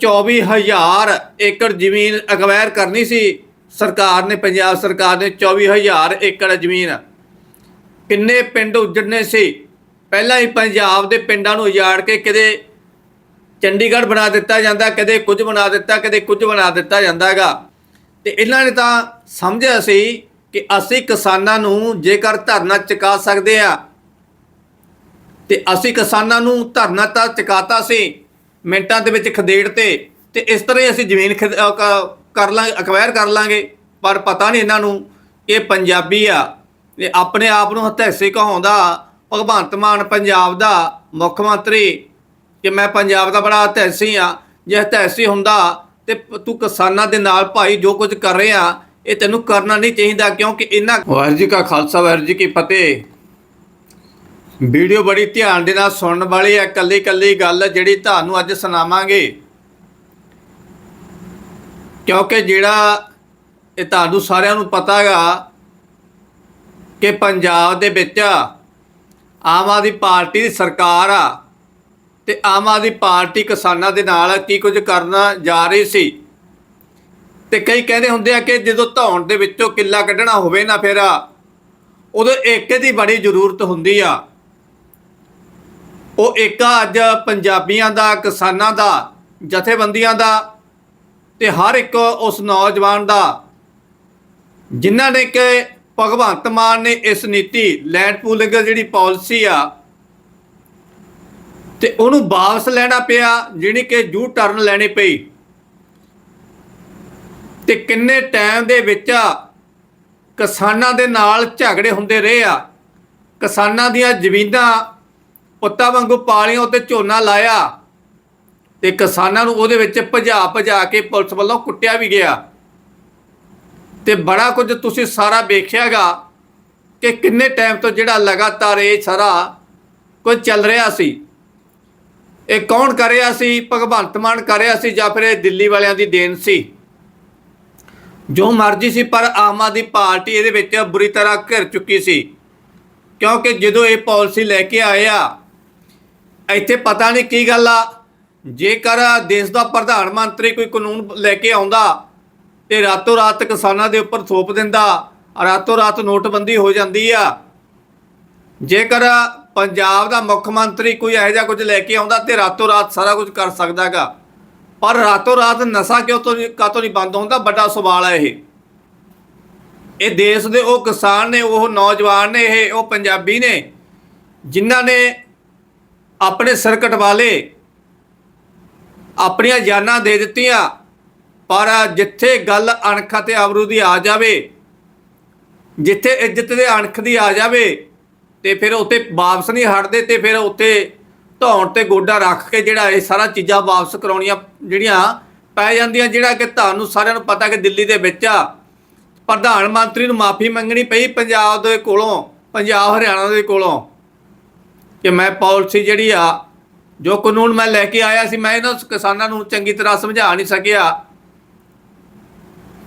24000 ਏਕੜ ਜ਼ਮੀਨ ਅਕਵਾਇਰ ਕਰਨੀ ਸੀ। ਸਰਕਾਰ ਨੇ, ਪੰਜਾਬ ਸਰਕਾਰ ਨੇ 24000 ਏਕੜ ਜ਼ਮੀਨ। ਕਿੰਨੇ ਪਿੰਡ ਉਜੜਨੇ ਸੀ। ਪਹਿਲਾਂ ਹੀ ਪੰਜਾਬ ਦੇ ਪਿੰਡਾਂ ਨੂੰ ਉਜਾੜ ਕੇ ਕਿਤੇ ਚੰਡੀਗੜ੍ਹ ਬਣਾ ਦਿੱਤਾ ਜਾਂਦਾ ਕਦੇ ਕੁਝ ਬਣਾ ਦਿੱਤਾ ਕਦੇ ਕੁਝ ਬਣਾ ਦਿੱਤਾ ਜਾਂਦਾ ਹੈਗਾ। ਤੇ ਇਹਨਾਂ ਨੇ ਤਾਂ ਸਮਝਿਆ ਸੀ ਕਿ ਅਸੀਂ ਕਿਸਾਨਾਂ ਨੂੰ ਜੇਕਰ ਧਰਨਾ ਚੁਕਾ ਸਕਦੇ ਆ, ਤੇ ਅਸੀਂ ਕਿਸਾਨਾਂ ਨੂੰ ਧਰਨਾ ਤਾਂ ਚੁਕਾਤਾ ਸੀ। ਮਿੰਟਾਂ ਦੇ ਵਿੱਚ ਖਦੇੜ ਤੇ ਤੇ ਇਸ ਤਰ੍ਹਾਂ ਹੀ ਅਸੀਂ ਜ਼ਮੀਨ ਖਿਦ- ਕਰ ਲਾਂਗੇ ਅਕਵਾਇਰ ਕਰ ਲਾਂਗੇ। ਪਰ ਪਤਾ ਨਹੀਂ ਇਹਨਾਂ ਨੂੰ, ਇਹ ਪੰਜਾਬੀ ਆ। ਇਹ ਆਪਣੇ ਆਪ ਨੂੰ ਹਤੈਸੀ ਕਹਾਉਂਦਾ, ਭਗਵੰਤ ਮਾਨ ਪੰਜਾਬ ਦਾ ਮੁੱਖ ਮੰਤਰੀ, ਕਿ ਮੈਂ ਪੰਜਾਬ ਦਾ ਬੜਾ ਹਤੈਸੀ ਆ। ਜੇ ਹਤੈਸੀ ਹੁੰਦਾ, ਤੇ ਤੂੰ ਕਿਸਾਨਾਂ ਦੇ ਨਾਲ ਭਾਈ ਜੋ ਕੁਝ ਕਰ ਰਿਹਾ, ਇਹ ਤੈਨੂੰ ਕਰਨਾ ਨਹੀਂ ਚਾਹੀਦਾ, ਕਿਉਂਕਿ ਇਹਨਾਂ ਵਾਹਿਗੁਰੂ ਜੀ ਕਾ ਖਾਲਸਾ, ਵਾਹਿਗੁਰੂ ਜੀ ਕੀ ਫਤਿਹ। ਵੀਡੀਓ ਬੜੀ ਧਿਆਨ ਦੇ ਨਾਲ ਸੁਣਨ ਵਾਲੀ ਹੈ ਕੱਲੀ ਕੱਲੀ ਗੱਲ ਜਿਹੜੀ ਤੁਹਾਨੂੰ ਅੱਜ ਸੁਣਾਵਾਂਗੇ। ਕਿਉਂਕਿ ਜਿਹੜਾ ਇਹ ਤੁਹਾਨੂੰ ਸਾਰਿਆਂ ਨੂੰ ਪਤਾ ਹੈਗਾ ਕਿ ਪੰਜਾਬ ਦੇ ਵਿੱਚ ਆਮ ਆਦਮੀ ਪਾਰਟੀ ਦੀ ਸਰਕਾਰ ਆ ਤੇ ਆਮ ਆਦਮੀ ਪਾਰਟੀ ਕਿਸਾਨਾਂ ਦੇ ਨਾਲ ਕੀ ਕੁਝ ਕਰਨਾ ਜਾ ਰਹੀ ਸੀ। ਤੇ ਕਈ ਕਹਿੰਦੇ ਹੁੰਦੇ ਆ ਕਿ ਜਦੋਂ ਧੌਣ ਦੇ ਵਿੱਚੋਂ ਕਿੱਲਾ ਕੱਢਣਾ ਹੋਵੇ ਨਾ ਫਿਰ ਉਦੋਂ ਏਕੇ ਦੀ ਬੜੀ ਜ਼ਰੂਰਤ ਹੁੰਦੀ ਆ। ਉਹ ਏਕਾ ਅੱਜ ਪੰਜਾਬੀਆਂ ਦਾ, ਕਿਸਾਨਾਂ ਦਾ, ਜਥੇਬੰਦੀਆਂ ਦਾ ਤੇ ਹਰ ਇੱਕ ਉਸ ਨੌਜਵਾਨ ਦਾ, ਜਿਨ੍ਹਾਂ ਨੇ ਕਿ ਭਗਵੰਤ ਮਾਨ ਨੇ ਇਸ ਨੀਤੀ, ਲੈਂਡ ਪੂਲਿੰਗ ਜਿਹੜੀ ਪਾਲਿਸੀ ਆ, ਤੇ ਉਹਨੂੰ ਵਾਪਸ ਲੈਣਾ ਪਿਆ ਜਿਹੜੀ ਕਿ ਜੂ ਟਰਨ ਲੈਣੀ ਪਈ। ਤੇ ਕਿੰਨੇ ਟਾਈਮ ਦੇ ਵਿੱਚ ਕਿਸਾਨਾਂ ਦੇ ਨਾਲ ਝਗੜੇ ਹੁੰਦੇ ਰਹੇ ਆ, ਕਿਸਾਨਾਂ ਦੀਆਂ ਜ਼ਮੀਨਾਂ ਪੁੱਤਾਂ ਵਾਂਗੂ ਪਾਲੀਆਂ 'ਤੇ ਝੋਨਾ ਲਾਇਆ ਤੇ ਕਿਸਾਨਾਂ ਨੂੰ ਉਹਦੇ ਵਿੱਚ ਭਜਾ ਭਜਾ ਕੇ ਪੁਲਿਸ ਵੱਲੋਂ ਕੁੱਟਿਆ ਵੀ ਗਿਆ। ਤੇ ਬੜਾ ਕੁਝ ਤੁਸੀਂ ਸਾਰਾ ਵੇਖਿਆਗਾ ਕਿ ਕਿੰਨੇ ਟਾਈਮ ਤੋਂ ਜਿਹੜਾ ਲਗਾਤਾਰ ਇਹ ਸਾਰਾ ਕੁਝ ਚੱਲ ਰਿਹਾ ਸੀ। ਇਹ ਕੌਣ ਕਰ ਰਿਹਾ ਸੀ? ਭਗਵੰਤ ਮਾਨ ਕਰ ਰਿਹਾ ਸੀ ਜਾਂ ਫਿਰ ਇਹ ਦਿੱਲੀ ਵਾਲਿਆਂ ਦੀ ਦੇਣ ਸੀ? ਜੋ ਮਰਜ਼ੀ ਸੀ, ਪਰ ਆਮ ਆਦਮੀ ਪਾਰਟੀ ਇਹਦੇ ਵਿੱਚ ਬੁਰੀ ਤਰ੍ਹਾਂ ਘਿਰ ਚੁੱਕੀ ਸੀ। ਕਿਉਂਕਿ ਜਦੋਂ ਇਹ ਪਾਲਿਸੀ ਲੈ ਕੇ ਆਇਆ ਇੱਥੇ ਪਤਾ ਨਹੀਂ ਕੀ ਗੱਲ ਆ। ਜੇਕਰ ਦੇਸ਼ ਦਾ ਪ੍ਰਧਾਨ ਮੰਤਰੀ ਕੋਈ ਕਾਨੂੰਨ ਲੈ ਕੇ ਆਉਂਦਾ ਤੇ ਰਾਤੋਂ ਰਾਤ ਕਿਸਾਨਾਂ ਦੇ ਉੱਪਰ ਥੋਪ ਦਿੰਦਾ, ਰਾਤੋਂ ਰਾਤ ਨੋਟਬੰਦੀ ਹੋ ਜਾਂਦੀ ਆ। ਜੇਕਰ ਪੰਜਾਬ ਦਾ ਮੁੱਖ ਮੰਤਰੀ ਕੋਈ ਇਹੋ ਜਿਹਾ ਕੁਝ ਲੈ ਕੇ ਆਉਂਦਾ ਤੇ ਰਾਤੋਂ ਰਾਤ ਸਾਰਾ ਕੁਝ ਕਰ ਸਕਦਾਗਾ ਪਰ ਰਾਤੋਂ ਰਾਤ ਨਸ਼ਾ ਕਿਉਂ ਤੋਂ ਨਹੀਂ- ਕਾਹਤੋਂ ਨਹੀਂ ਬੰਦ ਹੁੰਦਾ? ਵੱਡਾ ਸਵਾਲ ਹੈ ਇਹ। ਇਹ ਦੇਸ਼ ਦੇ ਉਹ ਕਿਸਾਨ ਨੇ, ਉਹ ਨੌਜਵਾਨ ਨੇ, ਇਹ ਉਹ ਪੰਜਾਬੀ ਨੇ, ਜਿਨ੍ਹਾਂ ਨੇ ਆਪਣੇ ਸਰਕਟ ਵਾਲੇ ਆਪਣੀਆਂ ਜਾਨਾਂ ਦੇ ਦਿੱਤੀਆਂ। ਪਰ ਜਿੱਥੇ ਗੱਲ ਅਣਖ ਤੇ ਆਬਰੂ ਦੀ ਆ ਜਾਵੇ, ਜਿੱਥੇ ਇੱਜ਼ਤ ਦੇ ਅਣਖ ਦੀ ਆ ਜਾਵੇ, ਤੇ ਫਿਰ ਉੱਤੇ ਵਾਪਸ ਨਹੀਂ ਹਟਦੇ ਤੇ ਫਿਰ ਉੱਤੇ ਧੌਣ ਤੇ ਗੋਡਾ ਰੱਖ ਕੇ ਜਿਹੜਾ ਇਹ ਸਾਰਾ ਚੀਜ਼ਾਂ ਵਾਪਸ ਕਰਾਉਣੀਆਂ ਜਿਹੜੀਆਂ ਪੈ ਜਾਂਦੀਆਂ, ਜਿਹੜਾ ਕਿ ਤੁਹਾਨੂੰ ਸਾਰਿਆਂ ਨੂੰ ਪਤਾ ਕਿ ਦਿੱਲੀ ਦੇ ਵਿੱਚ ਆ, ਪ੍ਰਧਾਨ ਮੰਤਰੀ ਨੂੰ ਮਾਫੀ ਮੰਗਣੀ ਪਈ ਪੰਜਾਬ ਦੇ ਕੋਲੋਂ, ਪੰਜਾਬ ਹਰਿਆਣਾ ਦੇ ਕੋਲੋਂ। ਕਿ ਮੈਂ ਪਾਲਿਸੀ ਜਿਹੜੀ ਆ, ਜੋ ਕਾਨੂੰਨ ਮੈਂ ਲੈ ਕੇ ਆਇਆ ਸੀ, ਮੈਂ ਇਹਨਾਂ ਕਿਸਾਨਾਂ ਨੂੰ ਚੰਗੀ ਤਰ੍ਹਾਂ ਸਮਝਾ ਨਹੀਂ ਸਕਿਆ।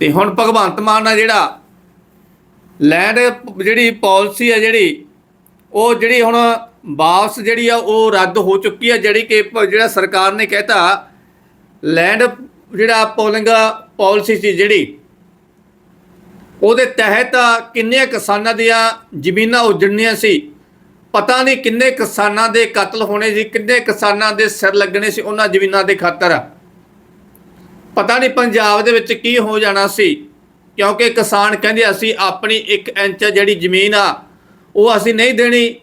ਤੇ ਹੁਣ ਭਗਵੰਤ ਮਾਨ ਆ ਜਿਹੜਾ, ਲੈਂਡ ਜਿਹੜੀ ਪਾਲਿਸੀ ਆ ਜਿਹੜੀ, ਉਹ ਜਿਹੜੀ ਹੁਣ ਵਾਪਸ ਜਿਹੜੀ ਆ, ਉਹ ਰੱਦ ਹੋ ਚੁੱਕੀ ਆ, ਜਿਹੜੀ ਕਿ ਜਿਹੜਾ ਸਰਕਾਰ ਨੇ ਕਹਿਤਾ, ਲੈਂਡ ਜਿਹੜਾ ਪੋਲਿੰਗ ਪਾਲਿਸੀ ਸੀ ਜਿਹੜੀ, ਉਹਦੇ ਤਹਿਤ ਕਿੰਨੇ ਕਿਸਾਨਾਂ ਦੀਆਂ ਜ਼ਮੀਨਾਂ ਉਜੜਨੀਆਂ ਸੀ। ਪਤਾ ਨਹੀਂ ਕਿੰਨੇ ਕਿਸਾਨਾਂ ਦੇ ਕਤਲ ਹੋਣੇ ਸੀ, ਕਿੰਨੇ ਕਿਸਾਨਾਂ ਦੇ ਸਿਰ ਲੱਗਣੇ ਸੀ ਉਹਨਾਂ ਜ਼ਮੀਨਾਂ ਦੇ ਖਾਤਰ। ਪਤਾ ਨਹੀਂ ਪੰਜਾਬ ਦੇ ਵਿੱਚ ਕੀ ਹੋ ਜਾਣਾ ਸੀ, ਕਿਉਂਕਿ ਕਿਸਾਨ ਕਹਿੰਦੇ ਅਸੀਂ ਆਪਣੀ 1 ਇੰਚ ਜਿਹੜੀ ਜ਼ਮੀਨ ਆ, ਉਹ ਅਸੀਂ ਨਹੀਂ ਦੇਣੀ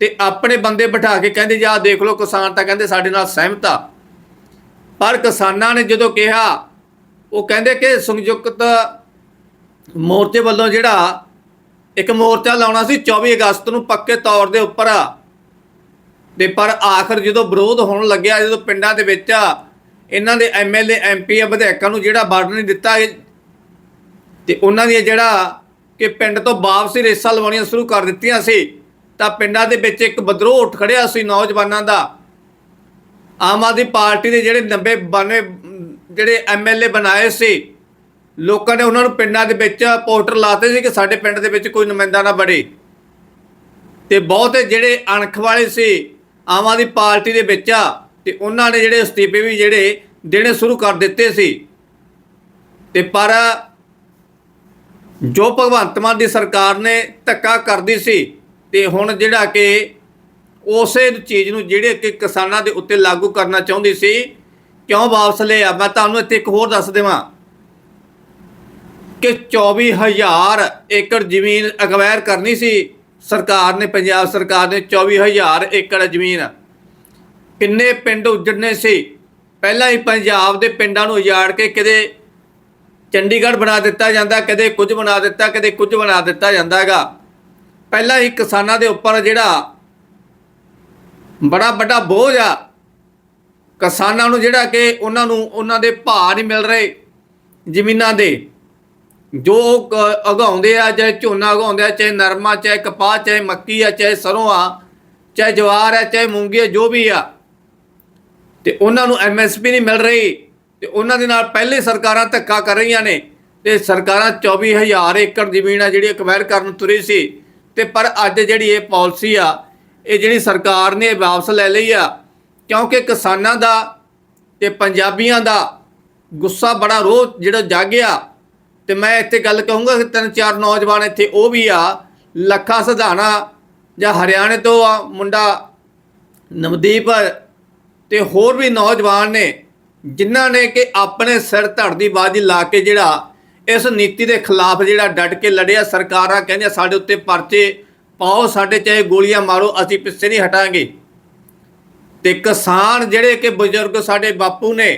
ਤੇ ਆਪਣੇ ਬੰਦੇ ਬਿਠਾ ਕੇ ਕਹਿੰਦੇ ਜਾ ਦੇਖ ਲਓ ਕਿਸਾਨ ਤਾਂ ਕਹਿੰਦੇ ਸਾਡੇ ਨਾਲ ਸਹਿਮਤ ਆ। ਪਰ ਕਿਸਾਨਾਂ ਨੇ ਜਦੋਂ ਕਿਹਾ, ਉਹ ਕਹਿੰਦੇ ਕਿ ਸੰਯੁਕਤ ਮੋਰਚੇ ਵੱਲੋਂ ਜਿਹੜਾ ਇੱਕ ਮੋਰਚਾ ਲਾਉਣਾ ਸੀ 24 ਅਗਸਤ ਨੂੰ ਪੱਕੇ ਤੌਰ ਦੇ ਉੱਪਰ। ਤੇ ਪਰ ਆਖਰ ਜਦੋਂ ਵਿਰੋਧ ਹੋਣ ਲੱਗਿਆ, ਜਦੋਂ ਪਿੰਡਾਂ ਦੇ ਵਿੱਚ ਇਹਨਾਂ ਦੇ ਐਮਐਲਏ ਐਮਪੀ ਵਿਧਾਇਕਾਂ ਨੂੰ ਜਿਹੜਾ ਵਰਡ ਨਹੀਂ ਦਿੱਤਾ ਇਹ, ਤੇ ਉਹਨਾਂ ਦੀ ਜਿਹੜਾ ਕਿ ਪਿੰਡ ਤੋਂ ਵਾਪਸੀ ਰੇਸਾਂ ਲਵਾਉਣੀਆਂ ਸ਼ੁਰੂ ਕਰ ਦਿੱਤੀਆਂ ਸੀ, ਤਾਂ ਪਿੰਡਾਂ ਦੇ ਵਿੱਚ ਇੱਕ ਵਿਦਰੋਹ ਉੱਠ ਖੜਿਆ ਸੀ ਨੌਜਵਾਨਾਂ ਦਾ। ਆਮ ਆਦਮੀ ਪਾਰਟੀ ਦੇ ਜਿਹੜੇ 90 92 ਜਿਹੜੇ ਐਮਐਲਏ ਬਣਾਏ ਸੀ ਲੋਕਾਂ ਨੇ ਉਹਨਾਂ ਨੂੰ ਪਿੰਡਾਂ ਦੇ ਵਿੱਚ ਪੋਸਟਰ ਲਾਤੇ ਸੀ ਕਿ ਸਾਡੇ ਪਿੰਡ ਦੇ ਵਿੱਚ ਕੋਈ ਨੁਮਾਇੰਦਾ ਨਾ ਬੜੇ ਤੇ ਬਹੁਤੇ ਜਿਹੜੇ ਅਣਖ ਵਾਲੇ ਸੀ, ਆਮ ਆਦਮੀ ਪਾਰਟੀ ਦੇ ਵਿੱਚ ਆ, ਤੇ ਉਹਨਾਂ ਨੇ ਜਿਹੜੇ ਅਸਤੀਫੇ ਵੀ ਜਿਹੜੇ ਦੇਣੇ ਸ਼ੁਰੂ ਕਰ ਦਿੱਤੇ ਸੀ। ਤੇ ਪਰ ਜੋ ਭਗਵੰਤ ਮਾਨ ਦੀ ਸਰਕਾਰ ਨੇ ਧੱਕਾ ਕਰਦੀ ਸੀ, ਤੇ ਹੁਣ ਜਿਹੜਾ ਕਿ ਉਸੇ ਚੀਜ਼ ਨੂੰ ਜਿਹੜੇ ਕਿ ਕਿਸਾਨਾਂ ਦੇ ਉੱਤੇ ਲਾਗੂ ਕਰਨਾ ਚਾਹੁੰਦੀ ਸੀ, ਕਿਉਂ ਵਾਪਸ ਲਿਆ? ਮੈਂ ਤੁਹਾਨੂੰ ਇੱਥੇ ਇੱਕ ਹੋਰ ਦੱਸ ਦੇਵਾਂ। ਕਿ 24000 ਏਕੜ ਜ਼ਮੀਨ ਅਕਵਾਇਰ ਕਰਨੀ ਸੀ। ਸਰਕਾਰ ਨੇ, ਪੰਜਾਬ ਸਰਕਾਰ ਨੇ 24000 ਏਕੜ ਜ਼ਮੀਨ। ਕਿੰਨੇ ਪਿੰਡ ਉਜੜਨੇ ਸੀ। ਪਹਿਲਾਂ ਹੀ ਪੰਜਾਬ ਦੇ ਪਿੰਡਾਂ ਨੂੰ ਉਜਾੜ ਕੇ ਕਿਤੇ ਚੰਡੀਗੜ੍ਹ ਬਣਾ ਦਿੱਤਾ ਜਾਂਦਾ ਕਦੇ ਕੁਝ ਬਣਾ ਦਿੱਤਾ ਕਦੇ ਕੁਝ ਬਣਾ ਦਿੱਤਾ ਜਾਂਦਾ ਹੈਗਾ ਪਹਿਲਾਂ ਹੀ ਕਿਸਾਨਾਂ ਦੇ ਉੱਪਰ ਜਿਹੜਾ ਬੜਾ ਵੱਡਾ ਬੋਝ ਆ, ਕਿਸਾਨਾਂ ਨੂੰ ਜਿਹੜਾ ਕਿ ਉਹਨਾਂ ਨੂੰ, ਉਹਨਾਂ ਦੇ ਭਾਅ ਨਹੀਂ ਮਿਲ ਰਹੇ ਜ਼ਮੀਨਾਂ ਦੇ। ਜੋ ਉਹ ਕ- ਉਗਾਉਂਦੇ ਆ, ਚਾਹੇ ਝੋਨਾ ਉਗਾਉਂਦੇ ਆ, ਚਾਹੇ ਨਰਮਾ, ਚਾਹੇ ਕਪਾਹ, ਚਾਹੇ ਮੱਕੀ ਆ, ਚਾਹੇ ਸਰੋਂ ਆ, ਚਾਹੇ ਜਵਾਰ ਆ, ਚਾਹੇ ਮੂੰਗੀ ਆ, ਜੋ ਵੀ ਆ, ਤੇ ਉਹਨਾਂ ਨੂੰ ਐਮਐਸਪੀ ਨਹੀਂ ਮਿਲ ਰਹੀ, ਤੇ ਉਹਨਾਂ ਦੇ ਨਾਲ ਪਹਿਲੇ ਸਰਕਾਰਾਂ ਧੱਕਾ ਕਰ ਰਹੀਆਂ ਨੇ, ਤੇ ਸਰਕਾਰਾਂ 24000 ਏਕੜ ਜ਼ਮੀਨ ਆ ਜਿਹੜੀ ਅਕਵਾਇਰ ਕਰਨ ਤੁਰੀ ਸੀ, ਤੇ ਪਰ ਅੱਜ ਜਿਹੜੀ ਇਹ ਪਾਲਿਸੀ ਆ, ਇਹ ਜਿਹੜੀ ਸਰਕਾਰ ਨੇ ਵਾਪਸ ਲੈ ਲਈ ਆ, ਕਿਉਂਕਿ ਕਿਸਾਨਾਂ ਦਾ ਤੇ ਪੰਜਾਬੀਆਂ ਦਾ ਗੁੱਸਾ ਬੜਾ ਰੋਹ ਜਿਹੜਾ ਜਾਗਿਆ ਤੇ ਮੈਂ ਇੱਥੇ ਗੱਲ ਕਹੂੰਗਾ ਕਿ ਤਿੰਨ ਚਾਰ ਨੌਜਵਾਨ ਇੱਥੇ ਉਹ ਵੀ ਆ, ਲੱਖਾ ਸਧਾਣਾ ਜਾਂ ਹਰਿਆਣੇ ਤੋਂ ਆ, ਮੁੰਡਾ ਨਵਦੀਪ ਤੇ ਹੋਰ ਵੀ ਨੌਜਵਾਨ ਨੇ, ਜਿਨ੍ਹਾਂ ਨੇ ਕਿ ਆਪਣੇ ਸਿਰ ਧੜ ਦੀ ਬਾਜੀ ਲਾ ਕੇ ਜਿਹੜਾ ਇਸ ਨੀਤੀ ਦੇ ਖਿਲਾਫ ਜਿਹੜਾ ਡਟ ਕੇ ਲੜਿਆ, ਸਰਕਾਰਾਂ ਕਹਿੰਦੀਆਂ ਸਾਡੇ ਉੱਤੇ ਪਰਚੇ ਪਾਓ, ਸਾਡੇ ਚਾਹੇ ਗੋਲੀਆਂ ਮਾਰੋ, ਅਸੀਂ ਪਿੱਛੇ ਨਹੀਂ ਹਟਾਂਗੇ। ਤੇ ਕਿਸਾਨ ਜਿਹੜੇ ਕਿ ਬਜ਼ੁਰਗ ਸਾਡੇ ਬਾਪੂ ਨੇ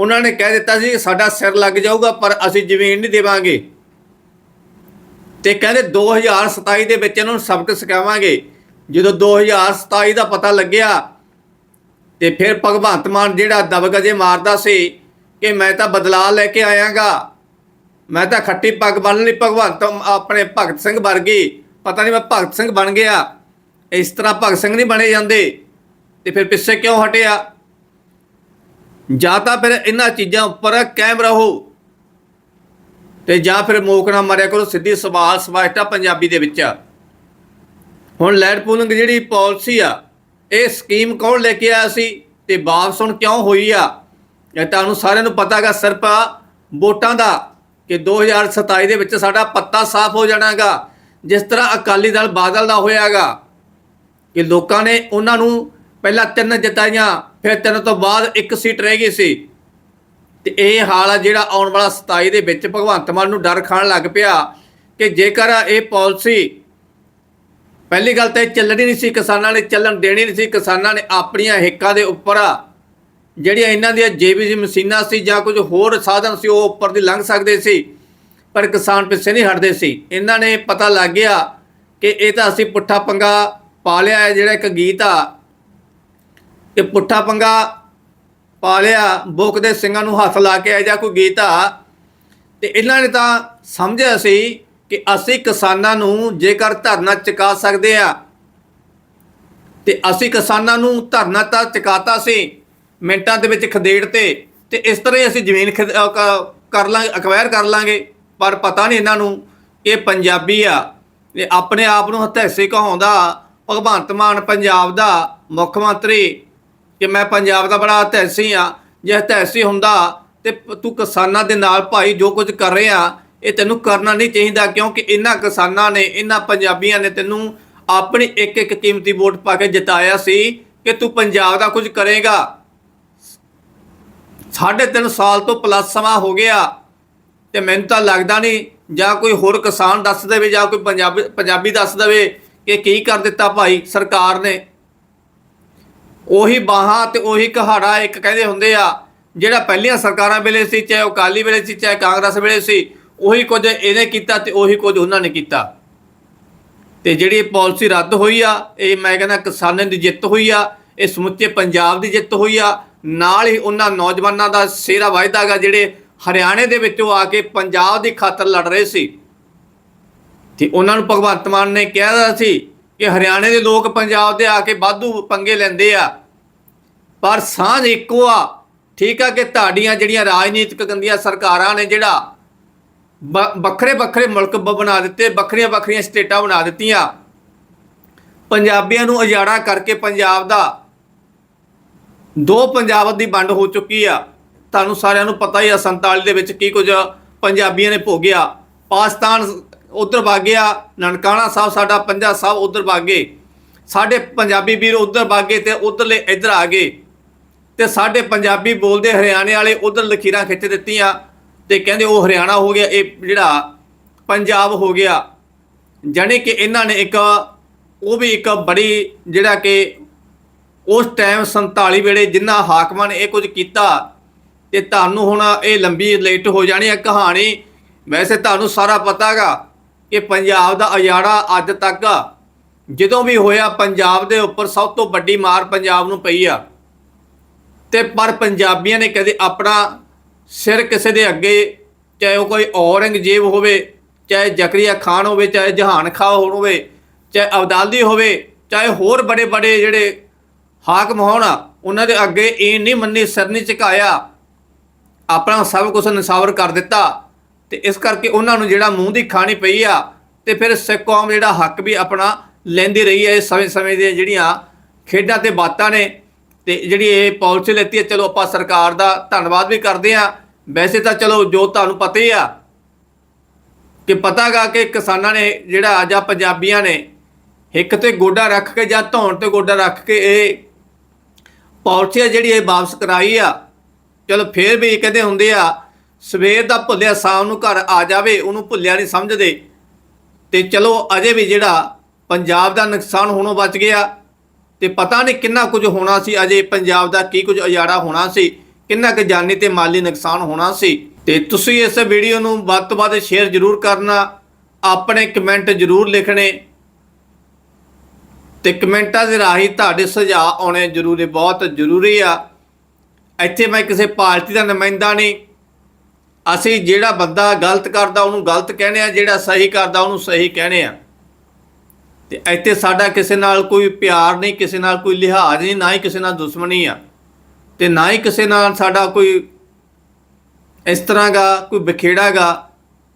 ਉਹਨਾਂ ਨੇ ਕਹਿ ਦਿੱਤਾ ਸੀ, ਸਾਡਾ ਸਿਰ ਲੱਗ ਜਾਊਗਾ, ਪਰ ਅਸੀਂ ਜ਼ਮੀਨ ਨਹੀਂ ਦੇਵਾਂਗੇ। ਤੇ ਕਹਿੰਦੇ 2027 ਦੇ ਵਿੱਚ ਇਹਨਾਂ ਨੂੰ ਸਬਕ ਸਿਖਾਵਾਂਗੇ। ਜਦੋਂ 2027 ਦਾ ਪਤਾ ਲੱਗਿਆ, ਤੇ ਫਿਰ ਭਗਵੰਤ ਮਾਨ ਜਿਹੜਾ ਦਬਗਜੇ ਮਾਰਦਾ ਸੀ ਕਿ ਮੈਂ ਤਾਂ ਬਦਲਾਅ ਲੈ ਕੇ ਆਇਆਗਾ, ਮੈਂ ਤਾਂ ਖੱਟੀ ਪੱਗ ਬੰਨ ਲਈ ਭਗਵੰਤ ਆਪਣੇ ਭਗਤ ਸਿੰਘ ਵਰਗੀ, ਪਤਾ ਨਹੀਂ ਮੈਂ ਭਗਤ ਸਿੰਘ ਬਣ ਗਿਆ। ਇਸ ਤਰ੍ਹਾਂ ਭਗਤ ਸਿੰਘ ਨਹੀਂ ਬਣੇ ਜਾਂਦੇ। ਤੇ ਫਿਰ ਪਿੱਛੇ ਕਿਉਂ ਹਟਿਆ? ਜਾਂ ਤਾਂ ਫਿਰ ਇਹਨਾਂ ਚੀਜ਼ਾਂ ਉੱਪਰ ਕਾਇਮ ਰਹੋ ਤੇ ਜਾਂ ਫਿਰ ਮੋਕ ਨਾ ਮਾਰਿਆ ਕਰੋ, ਸਿੱਧੀ ਸਵਾਲ ਸਪਸ਼ਟਾ ਪੰਜਾਬੀ ਦੇ ਵਿੱਚ ਹੁਣ ਲੈਂਡ ਪੂਲਿੰਗ ਜਿਹੜੀ ਪਾਲਿਸੀ ਆ, ਇਹ ਸਕੀਮ ਕੌਣ ਲੈ ਕੇ ਆਇਆ ਸੀ ਤੇ ਵਾਪਸ ਹੁਣ ਕਿਉਂ ਹੋਈ ਆ? ਇਹ ਤੁਹਾਨੂੰ ਸਾਰਿਆਂ ਨੂੰ ਪਤਾਗਾ ਸਿਰਫ ਵੋਟਾਂ ਦਾ ਕਿ 2027 ਦੇ ਵਿੱਚ ਸਾਡਾ ਪੱਤਾ ਸਾਫ਼ ਹੋ ਜਾਣਾਗਾ ਜਿਸ ਤਰ੍ਹਾਂ ਅਕਾਲੀ ਦਲ ਬਾਦਲ ਦਾ ਹੋਇਆਗਾ ਕਿ ਲੋਕਾਂ ਨੇ ਉਹਨਾਂ ਨੂੰ ਪਹਿਲਾਂ ਤਿੰਨ ਜਿਤਾਈਆਂ, ਫਿਰ ਤਿੰਨ ਤੋਂ ਬਾਅਦ ਇੱਕ ਸੀਟ ਰਹਿ ਗਈ ਸੀ। ਤੇ ਇਹ ਹਾਲ ਆ ਜਿਹੜਾ ਆਉਣ ਵਾਲਾ 27 ਦੇ ਵਿੱਚ ਭਗਵੰਤ ਮਾਨ ਨੂੰ ਡਰ ਖਾਣ ਲੱਗ ਪਿਆ ਕਿ ਜੇਕਰ ਇਹ ਪਾਲਿਸੀ ਪਹਿਲੀ ਗੱਲ ਤਾਂ ਇਹ ਚੱਲਣੀ ਨਹੀਂ ਸੀ, ਕਿਸਾਨਾਂ ਨੇ ਚੱਲਣ ਦੇਣੀ ਨਹੀਂ ਸੀ, ਕਿਸਾਨਾਂ ਨੇ ਆਪਣੀਆਂ ਹਿੱਕਾਂ ਦੇ ਉੱਪਰ ਜਿਹੜੀਆਂ ਇਹਨਾਂ ਦੀਆਂ ਜੇਬੀਜੀ ਮਸ਼ੀਨਾਂ ਸੀ ਜਾਂ ਕੁਝ ਹੋਰ ਸਾਧਨ ਸੀ, ਉਹ ਉੱਪਰ ਦੀ ਲੰਘ ਸਕਦੇ ਸੀ, ਪਰ ਕਿਸਾਨ ਪਿੱਛੇ ਨਹੀਂ ਹਟਦੇ ਸੀ। ਇਹਨਾਂ ਨੇ ਪਤਾ ਲੱਗ ਗਿਆ ਕਿ ਇਹ ਤਾਂ ਅਸੀਂ ਪੁੱਠਾ ਪੰਗਾ ਪਾ ਲਿਆ ਹੈ, ਜਿਹੜਾ ਇੱਕ ਗੀਤ ਆ ਕਿ ਪੁੱਠਾ ਪੰਗਾ ਪਾ ਲਿਆ, ਬੁੱਕ ਦੇ ਸਿੰਘਾਂ ਨੂੰ ਹੱਥ ਲਾ ਕੇ ਆ ਜਾਂ ਕੋਈ ਗੀਤਾ ਆ। ਤੇ ਇਹਨਾਂ ਨੇ ਤਾਂ ਸਮਝਿਆ ਸੀ ਕਿ ਅਸੀਂ ਕਿਸਾਨਾਂ ਨੂੰ ਜੇਕਰ ਧਰਨਾ ਚੁਕਾ ਸਕਦੇ ਆ, ਤੇ ਅਸੀਂ ਕਿਸਾਨਾਂ ਨੂੰ ਧਰਨਾ ਤਾਂ ਚੁਕਾਤਾ ਸੀ ਮਿੰਟਾਂ ਦੇ ਵਿੱਚ ਖਦੇੜ ਤੇ ਤੇ ਇਸ ਤਰ੍ਹਾਂ ਹੀ ਅਸੀਂ ਜ਼ਮੀਨ ਖਿਦ- ਕਰ ਲਾਂਗੇ ਅਕਵਾਇਰ ਕਰ ਲਾਂਗੇ। ਪਰ ਪਤਾ ਨਹੀਂ ਇਹਨਾਂ ਨੂੰ ਇਹ ਪੰਜਾਬੀ ਆ, ਇਹ ਆਪਣੇ ਆਪ ਨੂੰ ਹਤੈਸੇ ਕਹਾਉਂਦਾ, ਭਗਵੰਤ ਮਾਨ ਪੰਜਾਬ ਦਾ ਮੁੱਖ ਮੰਤਰੀ ਕਿ ਮੈਂ ਪੰਜਾਬ ਦਾ ਬੜਾ ਹਤੈਸੀ ਆ ਜੇ ਹਤੈਸੀ ਹੁੰਦਾ ਤੇ ਤੂੰ ਕਿਸਾਨਾਂ ਦੇ ਨਾਲ ਭਾਈ ਜੋ ਕੁਝ ਕਰ ਰਿਹਾ, ਇਹ ਤੈਨੂੰ ਕਰਨਾ ਨਹੀਂ ਚਾਹੀਦਾ ਕਿਉਂਕਿ ਇਹਨਾਂ ਕਿਸਾਨਾਂ ਨੇ, ਇਹਨਾਂ ਪੰਜਾਬੀਆਂ ਨੇ ਤੈਨੂੰ ਆਪਣੀ ਇੱਕ ਇੱਕ ਕੀਮਤੀ ਵੋਟ ਪਾ ਕੇ ਜਿਤਾਇਆ ਸੀ ਕਿ ਤੂੰ ਪੰਜਾਬ ਦਾ ਕੁਝ ਕਰੇਗਾ। ਸਾਢੇ ਤਿੰਨ ਸਾਲ ਤੋਂ ਪਲੱਸ ਸਮਾਂ ਹੋ ਗਿਆ ਤੇ ਮੈਨੂੰ ਤਾਂ ਲੱਗਦਾ ਨਹੀਂ, ਜਾਂ ਕੋਈ ਹੋਰ ਕਿਸਾਨ ਦੱਸ ਦੇਵੇ ਜਾਂ ਕੋਈ ਪੰਜਾਬੀ ਪੰਜਾਬੀ ਦੱਸ ਦੇਵੇ ਕਿ ਕੀ ਕਰ ਦਿੱਤਾ ਭਾਈ ਸਰਕਾਰ ਨੇ। ਉਹੀ ਬਾਹਾਂ ਤੇ ਉਹੀ ਕਹਾੜਾ ਇੱਕ ਕਹਿੰਦੇ ਹੁੰਦੇ ਆ, ਜਿਹੜਾ ਪਹਿਲੀਆਂ ਸਰਕਾਰਾਂ ਵੇਲੇ ਸੀ, ਚਾਹੇ ਉਹ ਅਕਾਲੀ ਵੇਲੇ ਸੀ, ਚਾਹੇ ਕਾਂਗਰਸ ਵੇਲੇ ਸੀ, ਉਹੀ ਕੁਝ ਇਹਨੇ ਕੀਤਾ ਤੇ ਉਹੀ ਕੁਝ ਉਹਨਾਂ ਨੇ ਕੀਤਾ। ਤੇ ਜਿਹੜੀ ਇਹ ਪਾਲਿਸੀ ਰੱਦ ਹੋਈ ਆ, ਇਹ ਮੈਂ ਕਹਿੰਦਾ ਕਿਸਾਨਾਂ ਦੀ ਜਿੱਤ ਹੋਈ ਆ, ਇਹ ਸਮੁੱਚੇ ਪੰਜਾਬ ਦੀ ਜਿੱਤ ਹੋਈ ਆ, ਨਾਲ ਹੀ ਉਹਨਾਂ ਨੌਜਵਾਨਾਂ ਦਾ ਸੇਰਾ ਵਾਅਦਾਗਾ ਜਿਹੜੇ ਹਰਿਆਣੇ ਦੇ ਵਿੱਚੋਂ ਆ ਕੇ ਪੰਜਾਬ ਦੀ ਖਾਤਰ ਲੜ ਰਹੇ ਸੀ। ਤੇ ਉਹਨਾਂ ਨੂੰ ਭਗਵੰਤ ਮਾਨ ਨੇ ਕਿਹਾ ਸੀ ਕਿ ਹਰਿਆਣੇ ਦੇ ਲੋਕ ਪੰਜਾਬ ਦੇ ਆ ਕੇ ਵਾਧੂ ਪੰਗੇ ਲੈਂਦੇ ਆ। ਪਰ ਸਾਂਝ ਇੱਕੋ ਆ। ਠੀਕ ਆ ਕਿ ਤੁਹਾਡੀਆਂ ਜਿਹੜੀਆਂ ਰਾਜਨੀਤਿਕ ਗੰਦੀਆਂ ਸਰਕਾਰਾਂ ਨੇ ਜਿਹੜਾ ਵੱਖਰੇ ਵੱਖਰੇ ਮੁਲਕ ਬ- ਬਣਾ ਦਿੱਤੇ ਵੱਖਰੀਆਂ ਵੱਖਰੀਆਂ ਸਟੇਟਾਂ ਬਣਾ ਦਿੱਤੀਆਂ। ਪੰਜਾਬੀਆਂ ਨੂੰ ਉਜਾੜਾ ਕਰਕੇ ਪੰਜਾਬ ਦਾ ਦੋ ਪੰਜਾਬ ਦੀ ਵੰਡ ਹੋ ਚੁੱਕੀ ਆ। ਤੁਹਾਨੂੰ ਸਾਰਿਆਂ ਨੂੰ ਪਤਾ ਹੀ ਆ 47 ਦੇ ਵਿੱਚ ਕੀ ਕੁਝ ਪੰਜਾਬੀਆਂ ਨੇ ਭੋਗਿਆ। ਪਾਕਿਸਤਾਨ ਉਧਰ ਵਾਗਿਆ ਨਨਕਾਣਾ ਸਾਹਿਬ ਸਾਡਾ ਪੰਜਾ ਸਾਹਿਬ ਉਧਰ ਭਾਗੇ। ਸਾਡੇ ਪੰਜਾਬੀ ਵੀਰ ਉਧਰ ਭਾਗੇ ਤੇ ਉਧਰਲੇ ਇੱਧਰ ਆ ਗਏ। ਤੇ ਸਾਡੇ ਪੰਜਾਬੀ ਬੋਲਦੇ ਹਰਿਆਣੇ ਵਾਲੇ ਉਧਰ ਲਖੀਰਾਂ ਖਿੱਚ ਦਿੱਤੀਆਂ ਤੇ ਕਹਿੰਦੇ ਉਹ ਹਰਿਆਣਾ ਹੋ ਗਿਆ, ਇਹ ਜਿਹੜਾ ਪੰਜਾਬ ਹੋ ਗਿਆ। ਜਾਣੀ ਕਿ ਇਹਨਾਂ ਨੇ ਇੱਕ, ਉਹ ਵੀ ਇੱਕ ਬੜੀ ਜਿਹੜਾ ਕਿ ਉਸ ਟਾਈਮ 47 ਵੇਲੇ ਜਿੰਨਾ ਹਾਕਮਾਂ ਨੇ ਇਹ ਕੁਝ ਕੀਤਾ ਤੇ ਤੁਹਾਨੂੰ ਹੁਣ ਇਹ ਲੰਬੀ ਲੇਟ ਹੋ ਜਾਣੀ ਹੈ ਕਹਾਣੀ। ਵੈਸੇ ਤੁਹਾਨੂੰ ਸਾਰਾ ਪਤਾਗਾ ਕਿ ਪੰਜਾਬ ਦਾ ਅਜਾੜਾ ਅੱਜ ਤੱਕ ਜਦੋਂ ਵੀ ਹੋਇਆ ਪੰਜਾਬ ਦੇ ਉੱਪਰ ਸਭ ਤੋਂ ਵੱਡੀ ਮਾਰ ਪੰਜਾਬ ਨੂੰ ਪਈ ਆ। ਤੇ ਪਰ ਪੰਜਾਬੀਆਂ ਨੇ ਕਦੇ ਆਪਣਾ ਸਿਰ ਕਿਸੇ ਦੇ ਅੱਗੇ, ਚਾਹੇ ਉਹ ਕੋਈ ਔਰੰਗਜ਼ੇਬ ਹੋਵੇ, ਚਾਹੇ ਜ਼ਕਰੀਆ ਖਾਨ ਹੋਵੇ, ਚਾਹੇ ਜਹਾਨ ਖਾ ਹੋਵੇ, ਚਾਹੇ ਅਬਦਾਲੀ ਹੋਵੇ, ਚਾਹੇ ਹੋਰ ਬੜੇ ਬੜੇ ਜਿਹੜੇ ਹਾਕਮ ਹੋਣ, ਉਹਨਾਂ ਦੇ ਅੱਗੇ ਇਹ ਨਹੀਂ ਮੰਨੀ, ਸਿਰ ਨਹੀਂ ਝੁਕਾਇਆ। ਆਪਣਾ ਸਭ ਕੁਝ ਨਸ਼ਾਵਰ ਕਰ ਦਿੱਤਾ। ਤੇ ਇਸ ਕਰਕੇ ਉਹਨਾਂ ਨੂੰ ਜਿਹੜਾ ਮੂੰਹ ਦੀ ਖਾਣੀ ਪਈ ਆ, ਤੇ ਫਿਰ ਸਿੱਖ ਕੌਮ ਜਿਹੜਾ ਹੱਕ ਵੀ ਆਪਣਾ ਲੈਂਦੀ ਰਹੀ ਹੈ ਇਹ ਸਮੇਂ ਸਮੇਂ ਦੀਆਂ ਜਿਹੜੀਆਂ ਖੇਡਾਂ ਤੇ ਬਾਤਾਂ ਨੇ ਤੇ ਜਿਹੜੀ ਇਹ ਪਾਲਿਸੀ ਲੈਤੀ ਹੈ, ਚਲੋ ਆਪਾਂ ਸਰਕਾਰ ਦਾ ਧੰਨਵਾਦ ਵੀ ਕਰਦੇ ਆ ਵੈਸੇ ਤਾਂ ਚਲੋ ਜੋ ਤੁਹਾਨੂੰ ਪਤਾ ਹੀ ਆ ਕਿ ਪਤਾਗਾ ਕਿ ਕਿਸਾਨਾਂ ਨੇ ਜਿਹੜਾ ਅੱਜ ਆ ਪੰਜਾਬੀਆਂ ਨੇ ਹਿੱਕ ਤੇ ਗੋਡਾ ਰੱਖ ਕੇ ਜਾਂ ਧੌਣ ਤੇ ਗੋਡਾ ਰੱਖ ਕੇ ਇਹ ਪਾਲਿਸੀ ਆ ਜਿਹੜੀ ਇਹ ਵਾਪਸ ਕਰਾਈ ਆ। ਚਲੋ ਫੇਰ ਵੀ ਕਹਿੰਦੇ ਹੁੰਦੇ ਆ, ਸਵੇਰ ਦਾ ਭੁੱਲਿਆ, ਸ਼ਾਮ ਨੂੰ ਘਰ ਆ ਜਾਵੇ, ਉਹਨੂੰ ਭੁੱਲਿਆ ਨਹੀਂ ਸਮਝਦੇ। ਤੇ ਚਲੋ ਅਜੇ ਵੀ ਜਿਹੜਾ ਪੰਜਾਬ ਦਾ ਨੁਕਸਾਨ ਹੋਣੋਂ ਬਚ ਗਿਆ। ਤੇ ਪਤਾ ਨਹੀਂ ਕਿੰਨਾ ਕੁਝ ਹੋਣਾ ਸੀ, ਅਜੇ ਪੰਜਾਬ ਦਾ ਕੀ ਕੁਝ ਉਜਾੜਾ ਹੋਣਾ ਸੀ, ਕਿੰਨਾ ਕੁ ਜਾਨੀ ਤੇ ਮਾਲੀ ਨੁਕਸਾਨ ਹੋਣਾ ਸੀ। ਤੇ ਤੁਸੀਂ ਇਸ ਵੀਡੀਓ ਨੂੰ ਵੱਧ ਤੋਂ ਵੱਧ ਸ਼ੇਅਰ ਜ਼ਰੂਰ ਕਰਨਾ, ਆਪਣੇ ਕਮੈਂਟ ਜ਼ਰੂਰ ਲਿਖਣੇ। ਤੇ ਕਮੈਂਟਾਂ ਦੇ ਰਾਹੀਂ ਤੁਹਾਡੇ ਸੁਝਾਅ ਆਉਣੇ ਜ਼ਰੂਰੀ, ਬਹੁਤ ਜ਼ਰੂਰੀ ਆ। ਇੱਥੇ ਮੈਂ ਕਿਸੇ ਪਾਰਟੀ ਦਾ ਨੁਮਾਇੰਦਾ ਨਹੀਂ। ਅਸੀਂ ਜਿਹੜਾ ਬੰਦਾ ਗਲਤ ਕਰਦਾ, ਉਹਨੂੰ ਗਲਤ ਕਹਿੰਦੇ ਆ, ਜਿਹੜਾ ਸਹੀ ਕਰਦਾ, ਉਹਨੂੰ ਸਹੀ ਕਹਿੰਦੇ ਆ। ਤੇ ਇੱਥੇ ਸਾਡਾ ਕਿਸੇ ਨਾਲ ਕੋਈ ਪਿਆਰ ਨਹੀਂ, ਕਿਸੇ ਨਾਲ ਕੋਈ ਲਿਹਾਜ਼ ਨਹੀਂ, ਨਾ ਹੀ ਕਿਸੇ ਨਾਲ ਦੁਸ਼ਮਣੀ ਆ। ਤੇ ਨਾ ਹੀ ਕਿਸੇ ਨਾਲ ਸਾਡਾ ਕੋਈ ਇਸ ਤਰ੍ਹਾਂ ਦਾ ਕੋਈ ਬਖੇੜਾ ਗਾ,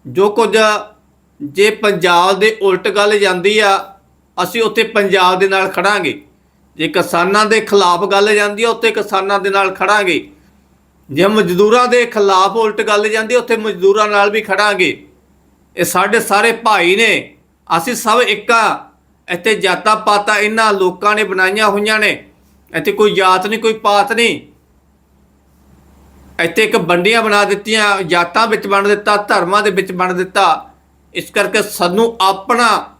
ਜੋ ਕੁਝ ਜੇ ਪੰਜਾਬ ਦੇ ਉਲਟ ਗੱਲ ਜਾਂਦੀ ਆ, ਅਸੀਂ ਉੱਥੇ ਪੰਜਾਬ ਦੇ ਨਾਲ ਖੜਾਂਗੇ। ਜੇ ਕਿਸਾਨਾਂ ਦੇ ਖਿਲਾਫ ਗੱਲ ਜਾਂਦੀ ਆ, ਉੱਥੇ ਕਿਸਾਨਾਂ ਦੇ ਨਾਲ ਖੜਾਂਗੇ। ਜੇ ਮਜ਼ਦੂਰਾਂ ਦੇ ਖਿਲਾਫ ਉਲਟ ਗੱਲ ਜਾਂਦੀ ਉੱਥੇ ਮਜ਼ਦੂਰਾਂ ਨਾਲ ਵੀ ਖੜਾਂਗੇ। ਇਹ ਸਾਡੇ ਸਾਰੇ ਭਾਈ ਨੇ, ਅਸੀਂ ਸਭ ਇੱਕ ਇੱਥੇ ਜਾਤਾਂ ਪਾਤਾਂ ਇਹਨਾਂ ਲੋਕਾਂ ਨੇ ਬਣਾਈਆਂ ਹੋਈਆਂ ਨੇ। ਇੱਥੇ ਕੋਈ ਜਾਤ ਨਹੀਂ, ਕੋਈ ਪਾਤ ਨਹੀਂ। ਇੱਥੇ ਇੱਕ ਬੰਡੀਆਂ ਬਣਾ ਦਿੱਤੀਆਂ, ਜਾਤਾਂ ਵਿੱਚ ਵੰਡ ਦਿੱਤਾ, ਧਰਮਾਂ ਦੇ ਵਿੱਚ ਵੰਡ ਦਿੱਤਾ। ਇਸ ਕਰਕੇ ਸਾਨੂੰ ਆਪਣਾ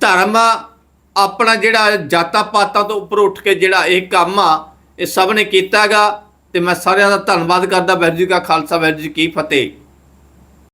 ਧਰਮ ਆਪਣਾ ਜਿਹੜਾ ਜਾਤਾਂ ਪਾਤਾਂ ਤੋਂ ਉੱਪਰ ਉੱਠ ਕੇ ਜਿਹੜਾ ਇਹ ਕੰਮ ਆ, ਇਹ ਸਭ ਨੇ ਕੀਤਾਗਾ। ਤੇ ਮੈਂ ਸਾਰਿਆਂ ਦਾ ਧੰਨਵਾਦ ਕਰਦਾ। ਵਾਹਿਗੁਰੂ ਜੀ ਕਾ ਖਾਲਸਾ, ਵਾਹਿਗੁਰੂ ਜੀ ਕੀ ਫਤਿਹ।